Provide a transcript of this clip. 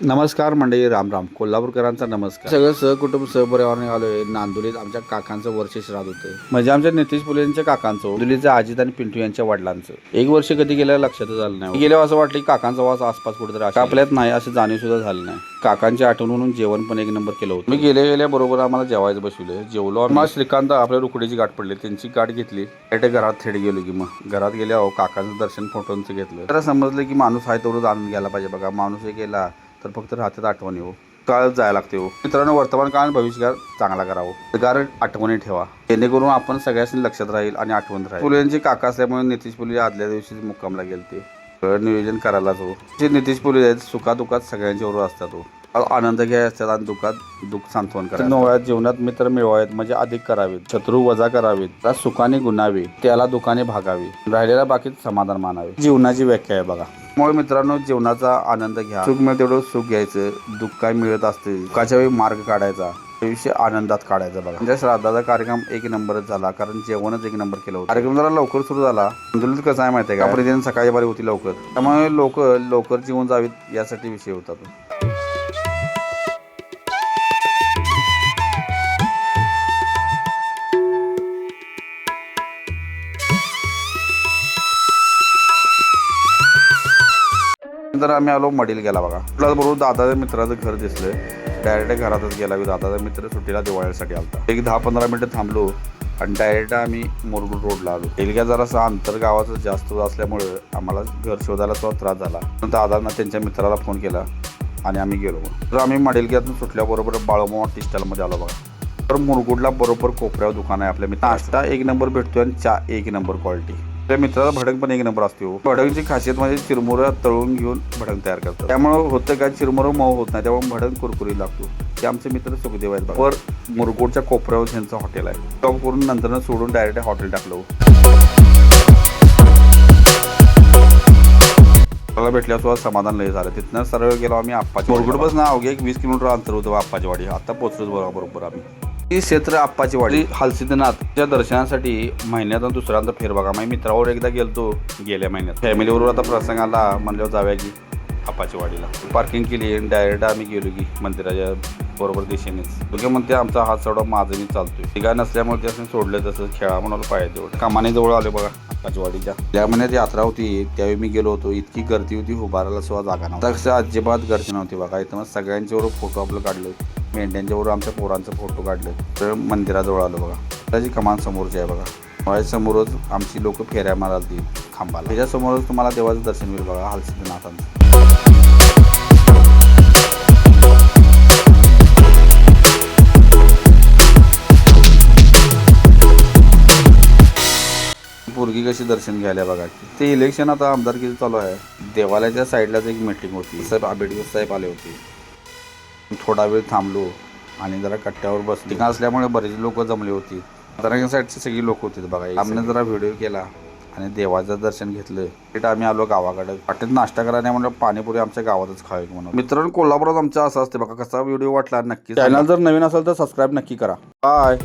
नमस्कार मंडळी राम राम. कोल्हापूरकरांचा नमस्कार. सगळं सहकुटुंब सहपरिवाराने आलोय नांदुलीत आमच्या काकांचं वर्ष श्राद्ध होतं म्हणजे आमच्या नितीश फुले यांच्या काकांचं नांदुलीचं अजित आणि पिंटू यांच्या वडिलांचं. एक वर्ष कधी गेलं लक्षातच आलं नाही. गेल्या असं वाटलं की काकांचा वास आसपास कुठेतरी. आपल्यात नाही असं जाणीव सुद्धा झालं नाही. काकांची आठवण म्हणून जेवण पण एक नंबर केलं होतं. मी गेल्या गेल्या बरोबर आम्हाला जेवायचं बसवलं जेवलो आम्ही. मग श्रीकांत आपल्या रुकडीची गाठ पडली. त्यांची गाठ घेतली. डायरेक्ट घरात थेट गेलो की मग. घरात गेल्या काकांचं दर्शन फोटोंचं घेतलं. तर समजलं की माणूस आहे तेवढं जाणून घ्यायला पाहिजे बघा. माणूस हे गेला तर फक्त राहतात आठवणी हो. काळ जायला लागते हो. मित्रांनो वर्तमान काळ भविष्यकाळ चांगला करावं. कारण आठवणी ठेवा. जेणेकरून आपण सगळ्यांनी लक्षात राहील आणि आठवण राहील. फुले यांचे काका असल्यामुळे नितीश फुले आदल्या दिवशी मुक्कामला गेले ते नियोजन करायलाच हो. जे नितीश फुले आहेत सुखादुखात सगळ्यांच्या बरोबर असतात हो. आनंद घ्याय असतात आणि दुःखात दुःख सांत्वन करा नव्या जीवनात मित्र मिळवावेत म्हणजे अधिक करावेत. शत्रू वजा करावेत. त्या सुखाने गुणावे. त्याला दुखाने भागावे. राहिलेल्या बाकीत समाधान मानावे. जीवनाची व्याख्या आहे बघा. त्यामुळे मित्रांनो जीवनाचा आनंद घ्या. सुख मिळत तेवढं सुख घ्यायचं. दुःख काय मिळत असते दुःखाच्या वेळी मार्ग काढायचा. विषय आनंदात काढायचा बघा. म्हणजे श्राद्धाचा कार्यक्रम एक नंबरच झाला कारण जेवणच एक नंबर केलं होतं. कार्यक्रम जरा लवकर सुरू झाला. आंदोलन कसं आहे माहिती आहे का? प्रतिदिन सकाळी बारी होती लवकर. त्यामुळे लोक लवकर जीवन जावीत यासाठी विषय होता तो. नंतर आम्ही आलो मडील गेला बघा. आपल्याला बरोबर दादाच्या मित्राचं घर दिसलं डायरेक्ट घरातच गेला दादाचा मित्र सुट्टीला दिवाळीसाठी आलता. एक दहा पंधरा मिनिटं थांबलो आणि डायरेक्ट आम्ही मुरगुड रोडला आलो. एलग्या जरासा अंतर गावाचं जास्त असल्यामुळे आम्हाला घर शोधायला तो त्रास झाला. दादांना त्यांच्या मित्राला फोन केला आणि आम्ही गेलो. तर आम्ही मडेलग्यातून सुटल्याबरोबर बाळोमावा टी स्टॉलमध्ये आलो बघा. तर मुरगुडला बरोबर कोपऱ्यावर दुकान आहे आपल्या मी नाश्ता एक नंबर भेटतोय आणि चहा एक नंबर क्वालिटी त्या मित्राला भडंग पण एक नंबर असते हो. भडंगची खासियत म्हणजे चिरमुरं तळून घेऊन भडंग तयार करतात. त्यामुळे होतं काय चिरमुरं मऊ होत नाही त्यामुळे भडंग कुरकुरी लागतो. ते आमचे मित्र सुखदेव आहेत. वर मुरगुडच्या कोपऱ्यावर त्यांचं हॉटेल आहे. जॉब करून नंतर सोडून डायरेक्ट हॉटेल टाकलं हो. भेटल्यावर सुद्धा समाधान लय झालं. तिथनं सरळ गेलो आम्ही आप्पाची मुरगुड बस ना अवघे एक वीस किलोमीटर अंतर होतं आप्पाची वाडी आता पोहोचलोच बरोबर आम्ही. ही क्षेत्र आप्पाची वाडी हलसिद्धनाथच्या दर्शनासाठी महिन्यातून दुसऱ्यांदा फेरबागा माझ्या मित्रावर एकदा गेलतो गेल्या महिन्यात. फॅमिली बरोबर आता प्रसंग आला म्हणल्यावर जाव्या की आप्पाची वाडीला. पार्किंग केली आणि डायरेक्ट आम्ही गेलो की मंदिराच्या बरोबर दिशेनेच. तुझ्या म्हणते आमचा हात चढवा माझं मी चालतोय. तिघा नसल्यामुळे नसल्यामुळे त्याने सोडलं तसं खेळा म्हणाला पाहिजे तेवढं कामाने जवळ आले बघा आप्पाची त्या महिन्यात यात्रा होती त्यावेळी मी गेलो होतो. इतकी गर्दी होती उभारायला सुद्धा जागा नव्हती. तसं अजिबात गर्दी नव्हती बघा. इथं मग सगळ्यांच्यावर फोटो आपलं काढलं मेंढ्यांच्यावर आमच्या पोरांचं फोटो काढले तर मंदिराजवळ आलो बघा. त्याची कमान समोरची आहे बघा. समोरच आमची लोक फेऱ्या माराल खांबाला. त्याच्यासमोरच तुम्हाला देवाचं दर्शन मिळेल बघा हलसिद्धनाथांचं. पोरगी कशी दर्शन घ्यायला बघा. ते इलेक्शन आता आमदारकीचं चालू आहे. देवालयाच्या साईडलाच एक मीटिंग होती. साहेब आंबेडकर साहेब आले होते. थोडा वेळ थांबलो आणि जरा कट्ट्यावर बसलो. ठिकाण असल्यामुळे बरेच लोक जमले होती. सातारा साईडची सगळी लोक होती बघा आम्ही जरा व्हिडिओ केला आणि देवाचं दर्शन घेतलं. तिथं आम्ही आलो गावाकडे. वाटेत नाश्ता करायला म्हणलं पाणीपुरी आमच्या गावातच खावे म्हणून. मित्रांनो कोल्हापुरात आमचा असं असते बघा कसा व्हिडिओ वाटला नक्की चॅनल जर नवीन असेल तर सबस्क्राईब नक्की करा. बाय